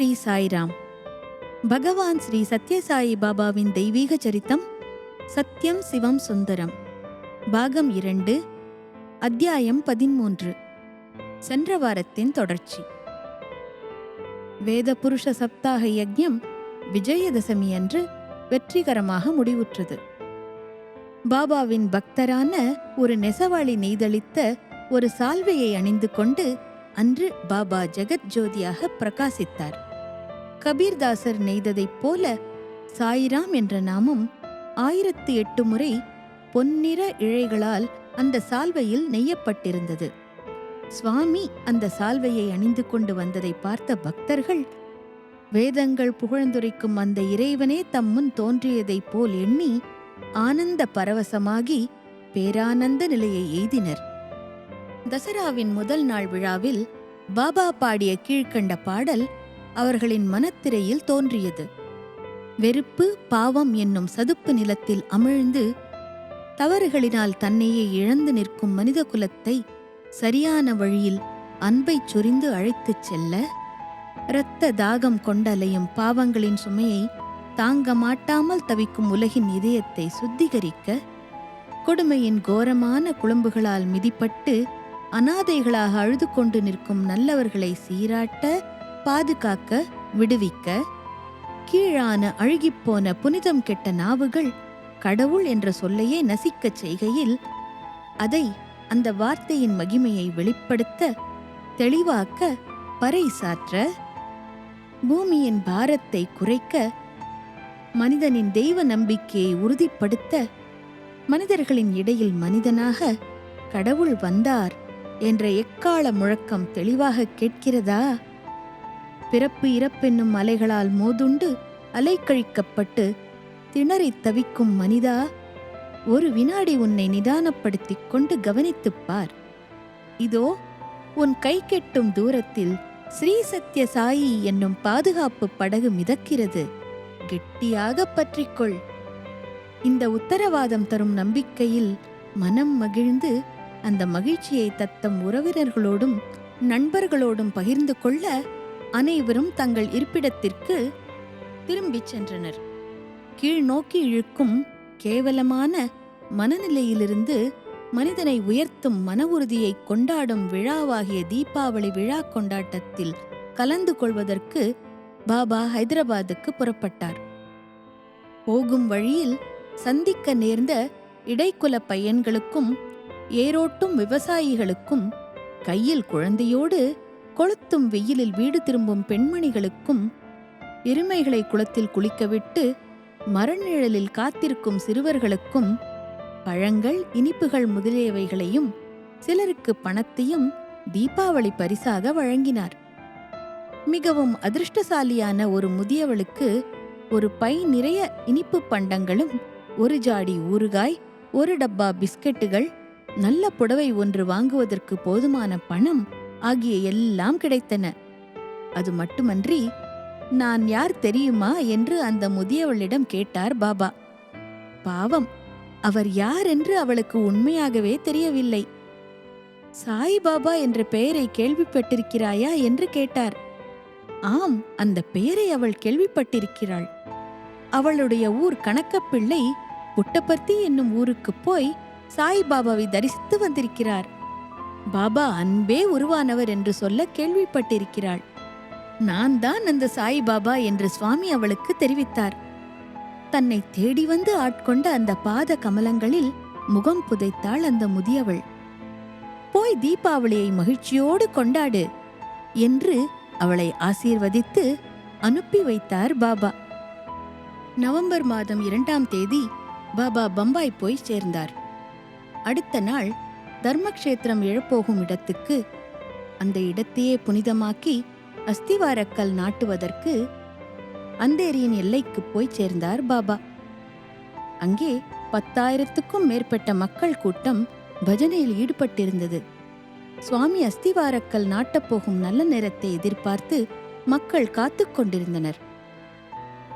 ஸ்ரீ சாய்ராம். பகவான் ஸ்ரீ சத்யசாயி பாபாவின் தெய்வீக சரித்தம் சத்யம் சிவம் சுந்தரம். பாகம் இரண்டு அத்தியாயம் பதிமூன்று. சென்ற வாரத்தின் தொடர்ச்சி. வேத புருஷ சப்தாக யஜ்யம் விஜயதசமி அன்று வெற்றிகரமாக முடிவுற்றது. பாபாவின் பக்தரான ஒரு நெசவாளி நெய்தளித்த ஒரு சால்வையை அணிந்து கொண்டு அன்று பாபா ஜெகத் ஜோதியாக பிரகாசித்தார். கபீர்தாசர் நெய்ததைப் போல சாயிராம் என்ற நாமம் ஆயிரத்து எட்டு முறை பொன்னிற இழைகளால் அந்த சால்வையில் நெய்யப்பட்டிருந்தது. சுவாமி அந்த சால்வையை அணிந்து கொண்டு வந்ததை பார்த்த பக்தர்கள் வேதங்கள் புகழ்ந்துரைக்கும் அந்த இறைவனே தம் முன் தோன்றியதைப் போல் எண்ணி ஆனந்த பரவசமாகி பேரானந்த நிலையை எய்தினர். தசராவின் முதல் நாள் விழாவில் பாபா பாடிய கீழ்க்கண்ட பாடல் அவர்களின் மனத்திரையில் தோன்றியது. வெறுப்பு பாவம் என்னும் சதுப்பு நிலத்தில் அமிழ்ந்து தவறுகளினால் தன்னையே இழந்து நிற்கும் மனித குலத்தை சரியான வழியில் அன்பைச் சொரிந்து அழைத்துச் செல்ல இரத்த தாகம் கொண்டலையும் பாவங்களின் சுமையை தாங்க மாட்டாமல் தவிக்கும் உலகின் இதயத்தை சுத்திகரிக்க கொடுமையின் கோரமான குழம்புகளால் மிதிப்பட்டு அனாதைகளாக அழுது கொண்டு நிற்கும் நல்லவர்களை சீராட்ட பாதுகாக்க விடுவிக்க கீழான அழுகிப்போன புனிதம் கெட்ட நாவுகள் கடவுள் என்ற சொல்லையே நசிக்கச் செய்கையில் அதை அந்த வார்த்தையின் மகிமையை வெளிப்படுத்த தெளிவாக்க பறைசாற்ற பூமியின் பாரத்தை குறைக்க மனிதனின் தெய்வ நம்பிக்கையை உறுதிப்படுத்த மனிதர்களின் இடையில் மனிதனாக கடவுள் வந்தார் என்ற எக்கால முழக்கம் தெளிவாக கேட்கிறதா? பிறப்பு இறப்பென்னும் அலைகளால் மோதுண்டு அலைக்கழிக்கப்பட்டு திணறித் தவிக்கும் மனிதா ஒரு வினாடி உன்னை நிதானப்படுத்திக் கொண்டு கவனித்துப் பார். இதோ உன் கை கெட்டும் தூரத்தில் ஸ்ரீ சத்ய சாயி என்னும் பாதுகாப்பு படகு மிதக்கிறது. கெட்டியாக பற்றிக்கொள். இந்த உத்தரவாதம் தரும் நம்பிக்கையில் மனம் மகிழ்ந்து அந்த மகிழ்ச்சியை தத்தம் உறவினர்களோடும் நண்பர்களோடும் பகிர்ந்து கொள்ள அனைவரும் தங்கள் இருப்பிடத்திற்கு திரும்பிச் சென்றனர். கீழ் நோக்கி இழுக்கும் கேவலமான மனநிலையிலிருந்து மனிதனை உயர்த்தும் மன உறுதியை கொண்டாடும் விழாவாகிய தீபாவளி விழா கொண்டாட்டத்தில் கலந்து கொள்வதற்கு பாபா ஹைதராபாத்துக்கு புறப்பட்டார். போகும் வழியில் சந்திக்க நேர்ந்த இடைக்குல பையன்களுக்கும் ஏரோட்டும் விவசாயிகளுக்கும் கையில் குழந்தையோடு கொளுத்தும் வெயிலில் வீடு திரும்பும் பெண்மணிகளுக்கும் எருமைகளை குளத்தில் குளிக்கவிட்டு மரநிழலில் காத்திருக்கும் சிறுவர்களுக்கும் பழங்கள் இனிப்புகள் முதலியவைகளையும் சிலருக்கு பணத்தையும் தீபாவளி பரிசாக வழங்கினார். மிகவும் அதிர்ஷ்டசாலியான ஒரு முதியவளுக்கு ஒரு பை நிறைய இனிப்பு பண்டங்களும் ஒரு ஜாடி ஊறுகாய் ஒரு டப்பா பிஸ்கட்டுகள் நல்ல புடவை ஒன்று வாங்குவதற்கு போதுமான பணம் ஆகிய எல்லாம் கிடைத்தன. அது மட்டுமன்றி நான் யார் தெரியுமா என்று அந்த முதியவளிடம் கேட்டார் பாபா. பாவம் அவர் யார் என்று அவளுக்கு உண்மையாகவே தெரியவில்லை. சாய் பாபா என்ற பெயரை கேள்விப்பட்டிருக்கிறாயா என்று கேட்டார். ஆம் அந்த பெயரை அவள் கேள்விப்பட்டிருக்கிறாள். அவளுடைய ஊர் கணக்கப்பிள்ளை புட்டபர்த்தி என்னும் ஊருக்குப் போய் சாய் பாபாவை தரிசித்து வந்திருக்கிறார். பாபா அன்பே உருவானவர் என்று சொல்ல கேள்விப்பட்டிருக்கிறாள். நான் தான் அந்த சாய் பாபா என்று சுவாமி அவளுக்கு தெரிவித்தார். தன்னை தேடி வந்து ஆட்கொண்ட அந்த பாத கமலங்களில் முகம் புதைத்தாள் அந்த முதியவள். போய் தீபாவளியை மகிழ்ச்சியோடு கொண்டாடு என்று அவளை ஆசீர்வதித்து அனுப்பி வைத்தார் பாபா. நவம்பர் மாதம் இரண்டாம் தேதி பாபா பம்பாய் போய் சேர்ந்தார். அடுத்த நாள் தர்மக்ஷேத்திரம் எழப்போகும் இடத்துக்கு அந்த இடத்தையே புனிதமாக்கி அஸ்திவாரக்கல் நாட்டுவதற்கு அந்தேரியின் எல்லைக்கு போய் சேர்ந்தார் பாபா. அங்கே பத்தாயிரத்துக்கும் மேற்பட்ட மக்கள் கூட்டம் பஜனையில் ஈடுபட்டிருந்தது. சுவாமி அஸ்திவாரக்கல் நாட்டப்போகும் நல்ல நேரத்தை எதிர்பார்த்து மக்கள் காத்து கொண்டிருந்தனர்.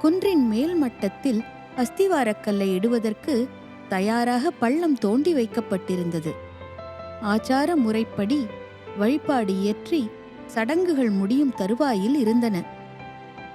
குன்றின் மேல் மட்டத்தில் அஸ்திவாரக்கல்லை இடுவதற்கு தயாராக பள்ளம் தோண்டி வைக்கப்பட்டிருந்தது. ஆச்சார முறைப்படி வழிபாடு இயற்றி சடங்குகள் முடியும் தருவாயில் இருந்தன.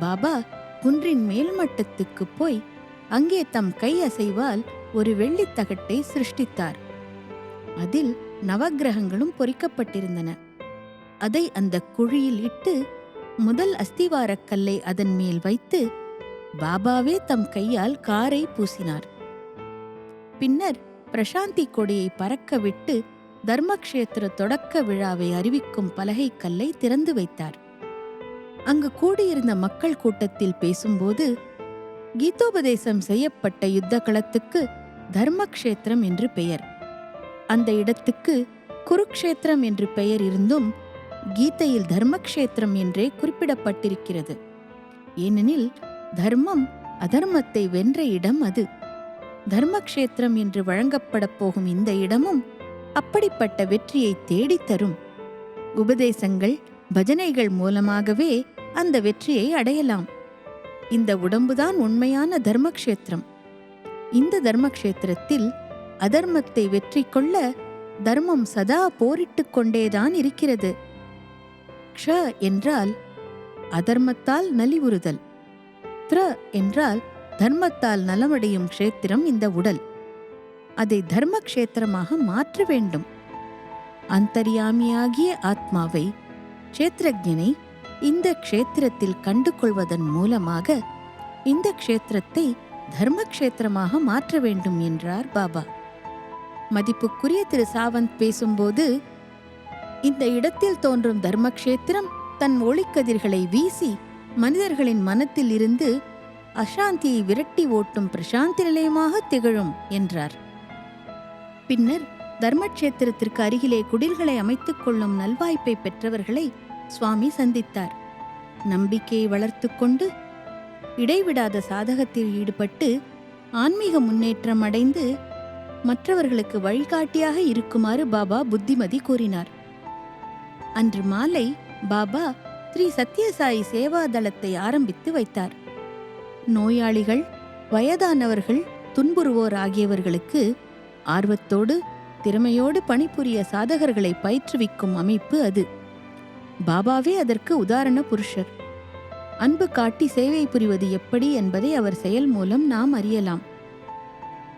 பாபா குன்றின் மேல்மட்டத்துக்கு போய் அங்கே தம் கை அசைவால் ஒரு வெள்ளித்தகட்டை சிருஷ்டித்தார். அதில் நவக்கிரகங்களும் பொறிக்கப்பட்டிருந்தன. அதை அந்த குழியில் இட்டு முதல் அஸ்திவாரக் கல்லை அதன் மேல் வைத்து பாபாவே தம் கையால் காரை பூசினார். பின்னர் பிரசாந்தி கொடியை பறக்க விட்டு தர்மக்ஷேத்திர தொடக்க விழாவை அறிவிக்கும் பலகை கல்லை திறந்து வைத்தார். அங்கு கூடியிருந்த மக்கள் கூட்டத்தில் பேசும்போது கீதோபதேசம் செய்யப்பட்ட யுத்த களத்துக்கு தர்மக்ஷேத்திரம் என்று பெயர். அந்த இடத்துக்கு குருக்ஷேத்திரம் என்று பெயர் இருந்தும் கீதையில் தர்மக்ஷேத்திரம் என்றே குறிப்பிடப்பட்டிருக்கிறது. ஏனெனில் தர்மம் அதர்மத்தை வென்ற இடம் அது. தர்மக்ஷேத்திரம் என்று வழங்கப்படப் போகும் இந்த இடமும் அப்படிப்பட்ட வெற்றியை தேடித் தரும். உபதேசங்கள் பஜனைகள் மூலமாகவே அந்த வெற்றியை அடையலாம். இந்த உடம்புதான் உண்மையான தர்மக்ஷேத்திரம். இந்த தர்மக்ஷேத்திரத்தில் அதர்மத்தை வெற்றி கொள்ள தர்மம் சதா போரிட்டுக் கொண்டேதான் இருக்கிறது. க்ஷ என்றால் அதர்மத்தால் நலிவுறுதல். த்ர என்றால் தர்மத்தால் நலமடையும் க்ஷேத்திரம் இந்த உடல். அதை தர்ம கஷேத்திரமாக மாற்ற வேண்டும். அந்தரியாமியாகிய ஆத்மாவை கஷேத்திரஜனை இந்த க்ஷேத்திரத்தில் கண்டு கொள்வதன் மூலமாக இந்த க்ஷேத்திரத்தை தர்ம க்ஷேத்திரமாக மாற்ற வேண்டும் என்றார் பாபா. மதிப்புக்குரிய திரு சாவந்த் பேசும்போது இந்த இடத்தில் தோன்றும் தர்மக்ஷேத்திரம் தன் ஒளிக்கதிர்களை வீசி மனிதர்களின் மனத்தில் இருந்து அசாந்தியை விரட்டி ஓட்டும் பிரசாந்தி நிலையமாக திகழும் என்றார். பின்னர் தர்மக்ஷேத்திரத்திற்கு அருகிலே குடில்களை அமைத்துக் கொள்ளும் நல்வாய்ப்பை பெற்றவர்களை சுவாமி சந்தித்தார். நம்பிக்கையை வளர்த்து கொண்டு இடைவிடாத சாதகத்தில் ஈடுபட்டு ஆன்மீக முன்னேற்றம் அடைந்து மற்றவர்களுக்கு வழிகாட்டியாக இருக்குமாறு பாபா புத்திமதி கூறினார். அன்று மாலை பாபா ஸ்ரீ சத்யசாயி சேவாதளத்தை ஆரம்பித்து வைத்தார். நோயாளிகள் வயதானவர்கள் துன்புறுவோர் ஆகியவர்களுக்கு ஆர்வத்தோடு திறமையோடு பணிபுரிய சாதகர்களை பயிற்றுவிக்கும் அமைப்பு அது. பாபாவே அதற்கு உதாரண புருஷர். அன்பு காட்டி சேவை புரிவது எப்படி என்பதை அவர் செயல் மூலம் நாம் அறியலாம்.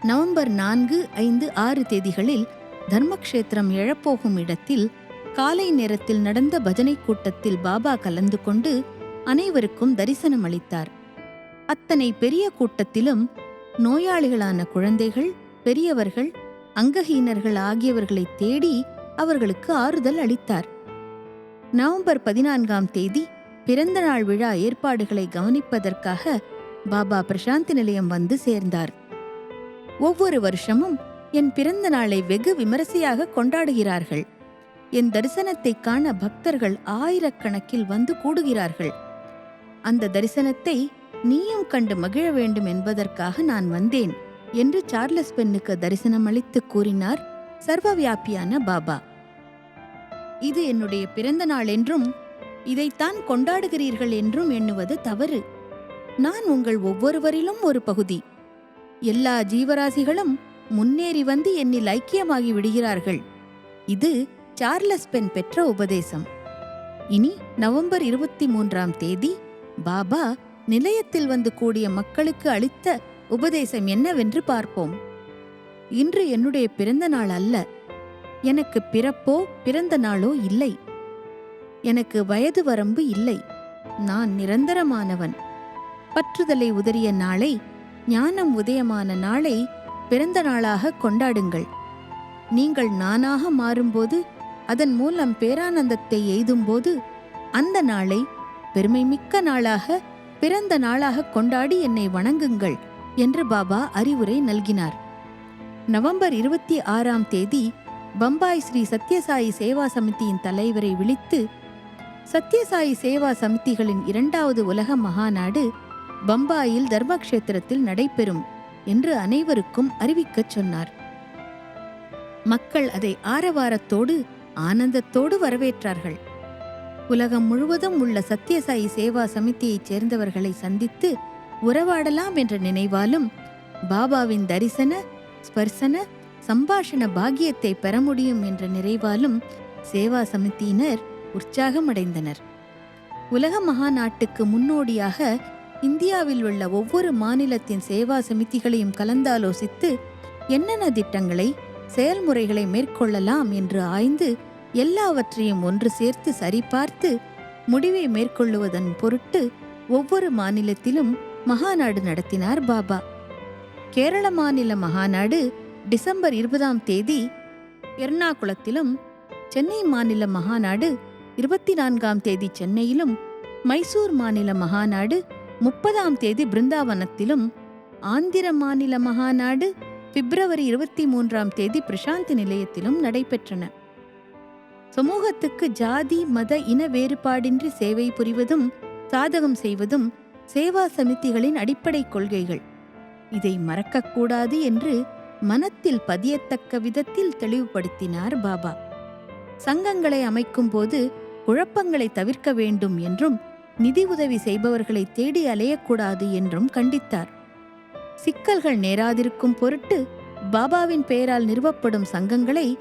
நவம்பர் நான்கு ஐந்து ஆறு தேதிகளில் தர்மக்ஷேத்திரம் எழப்போகும் இடத்தில் காலை நேரத்தில் நடந்த பஜனை கூட்டத்தில் பாபா கலந்து கொண்டு அனைவருக்கும் தரிசனம் அளித்தார் அத்தனை பெரிய கூட்டத்திலும் நோயாளிகளான குழந்தைகள் பெரியவர்கள் அங்கஹீனர்கள் ஆகியவர்களை தேடி அவர்களுக்கு ஆறுதல் அளித்தார். நவம்பர் பதினான்காம் தேதி பிறந்த நாள் விழா ஏற்பாடுகளை கவனிப்பதற்காக பாபா பிரசாந்தி நிலையம் வந்து சேர்ந்தார். ஒவ்வொரு வருஷமும் என் பிறந்த நாளை வெகு விமரிசையாக கொண்டாடுகிறார்கள். என் தரிசனத்தை காண பக்தர்கள் ஆயிரக்கணக்கில் வந்து கூடுகிறார்கள். அந்த தரிசனத்தை நீயும் கண்டு மகிழ வேண்டும் என்பதற்காக நான் வந்தேன். என்று சார்லஸ் பெண்ணுக்கு தரிசனம் அளித்து கூறினார் சர்வவியாபியான பாபா. இது என்னுடைய பிறந்த நாள் என்றும் இதைத்தான் கொண்டாடுகிறீர்கள் என்றும் எண்ணுவது தவறு. நான் உங்கள் ஒவ்வொருவரிலும் ஒரு பகுதி. எல்லா ஜீவராசிகளும் முன்னேறி வந்து என்னில் ஐக்கியமாகி விடுகிறார்கள். இது சார்லஸ் பென் பெற்ற உபதேசம். இனி நவம்பர் இருபத்தி மூன்றாம் தேதி பாபா நிலையத்தில் வந்து கூடிய மக்களுக்கு அளித்த உபதேசம் என்னவென்று பார்ப்போம். இன்று என்னுடைய பிறந்த நாள் அல்ல. எனக்கு பிறப்போ பிறந்த நாளோ இல்லை. எனக்கு வயது வரம்பு இல்லை. நான் நிரந்தரமானவன். பற்றுதலை உதறிய நாளை ஞானம் உதயமான நாளை பிறந்த நாளாக கொண்டாடுங்கள். நீங்கள் நானாக மாறும்போது அதன் மூலம் பேரானந்தத்தை எய்தும்போது அந்த நாளை பெருமைமிக்க நாளாக பிறந்த நாளாக கொண்டாடி என்னை வணங்குங்கள். என்று பாபா அறிவுரை நல்கினார். நவம்பர் இருபத்தி ஆறாம் தேதி பம்பாய் ஸ்ரீ சத்யசாயி சேவா சமிதியின் தலைவரை விழித்து சத்யசாயி சேவா சமிதிகளின் இரண்டாவது உலக மகாநாடு பம்பாயில் தர்மக்ஷேத்திரத்தில் நடைபெறும் என்று அனைவருக்கும் அறிவிக்கச் சொன்னார். மக்கள் அதை ஆரவாரத்தோடு ஆனந்தத்தோடு வரவேற்றார்கள். உலகம் முழுவதும் உள்ள சத்யசாயி சேவா சமிதியைச் சேர்ந்தவர்களை சந்தித்து உறவாடலாம் என்ற நினைவாலும் பாபாவின் தரிசன ஸ்பர்சன சம்பாஷண பாக்கியத்தை பெற முடியும் என்ற நிறைவாலும் சேவா சமிதியினர் உற்சாகமடைந்தனர். உலக மகாநாட்டுக்கு முன்னோடியாக இந்தியாவில் உள்ள ஒவ்வொரு மாநிலத்தின் சேவா சமிதிகளையும் கலந்தாலோசித்து என்னென்ன திட்டங்களை செயல்முறைகளை மேற்கொள்ளலாம் என்று ஆய்ந்து எல்லாவற்றையும் ஒன்று சேர்த்து சரிபார்த்து முடிவை மேற்கொள்ளுவதன் பொருட்டு ஒவ்வொரு மாநிலத்திலும் மகாநாடு நடத்தினார் பாபா. கேரள மாநில மகாநாடு டிசம்பர் இருபதாம் தேதி எர்ணாகுளத்திலும் சென்னை மாநில மகாநாடு இருபத்தி நான்காம் தேதி சென்னையிலும் மைசூர் மாநில மகாநாடு முப்பதாம் தேதி பிருந்தாவனத்திலும் ஆந்திர மாநில மகாநாடு பிப்ரவரி இருபத்தி மூன்றாம் தேதி பிரசாந்தி நிலையத்திலும் நடைபெற்றன. சமூகத்துக்கு ஜாதி மத இன வேறுபாடின்றி சேவை புரிவதும் சாதகம் செய்வதும் சேவா சமிதிகளின் அடிப்படை கொள்கைகள். இதை மறக்கக்கூடாது என்று மனத்தில் பதியத்தக்க விதத்தில் தெளிவுபடுத்தினார் பாபா. சங்கங்களை அமைக்கும் போது குழப்பங்களை தவிர்க்க வேண்டும் என்றும் நிதி உதவி செய்பவர்களை தேடி அலையக்கூடாது என்றும் கண்டித்தார். சிக்கல்கள் நேராதிருக்கும் பொருட்டு பாபாவின் பெயரால் நிறுவப்படும் சங்கங்களை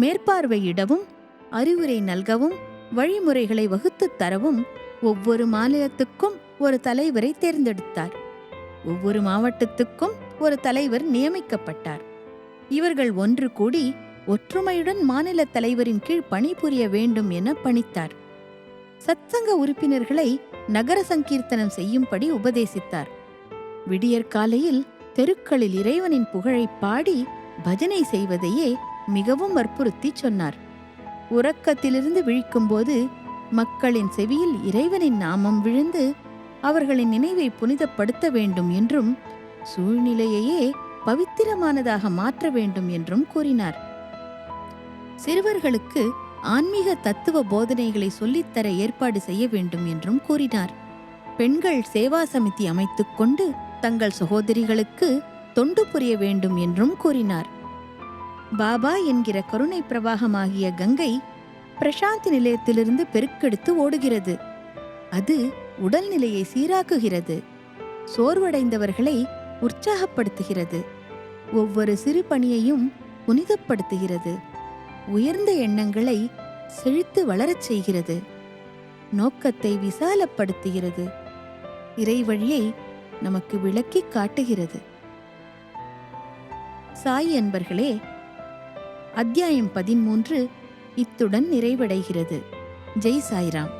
மேற்பார்வையிடவும் அறிவுரை நல்கவும் வழிமுறைகளை வகுத்துத் தரவும் ஒவ்வொரு மாநிலத்துக்கும் ஒரு தலைவரை தேர்ந்தெடுத்தார். ஒவ்வொரு மாவட்டத்துக்கும் ஒரு தலைவர் நியமிக்கப்பட்டார். இவர்கள் ஒன்று கூடி ஒற்றுமையுடன் மாநில தலைவரின் கீழ் பணிபுரிய வேண்டும் என பணித்தார். சத்சங்க உறுப்பினர்களை நகர சங்கீர்த்தனம் செய்யும்படி உபதேசித்தார். விடியற்காலையில் தெருக்களில் இறைவனின் புகழை பாடி பஜனை செய்வதையே மிகவும் வற்புறுத்தி சொன்னார். உறக்கத்திலிருந்து விழிக்கும்போது மக்களின் செவியில் இறைவனின் நாமம் விழுந்து அவர்களின் நினைவை புனிதப்படுத்த வேண்டும் என்றும் சூழ்நிலையையே பவித்திரமானதாக மாற்ற வேண்டும் என்றும் கூறினார். சிறுவர்களுக்கு ஆன்மீக தத்துவ போதனைகளை சொல்லித்தர ஏற்பாடு செய்ய வேண்டும் என்றும் கூறினார். பெண்கள் சேவா சமிதி அமைத்துக் கொண்டு தங்கள் சகோதரிகளுக்கு தொண்டு புரிய வேண்டும் என்றும் கூறினார். பாபா என்கிற கருணை பிரவாகமாகிய கங்கை பிரசாந்தி நிலையத்திலிருந்து பெருக்கெடுத்து ஓடுகிறது. அது உடல்நிலையை சீராக்குகிறது. சோர்வடைந்தவர்களை உற்சாகப்படுத்துகிறது. ஒவ்வொரு சிறு பணியையும் புனிதப்படுத்துகிறது. உயர்ந்த எண்ணங்களை செழித்து வளரச் செய்கிறது. நோக்கத்தை விசாலப்படுத்துகிறது. இறைவழியை நமக்கு விளக்கிக் காட்டுகிறது. சாய் என்பர்களே அத்தியாயம் பதிமூன்று இத்துடன் நிறைவடைகிறது. ஜெய் சாய்ராம்.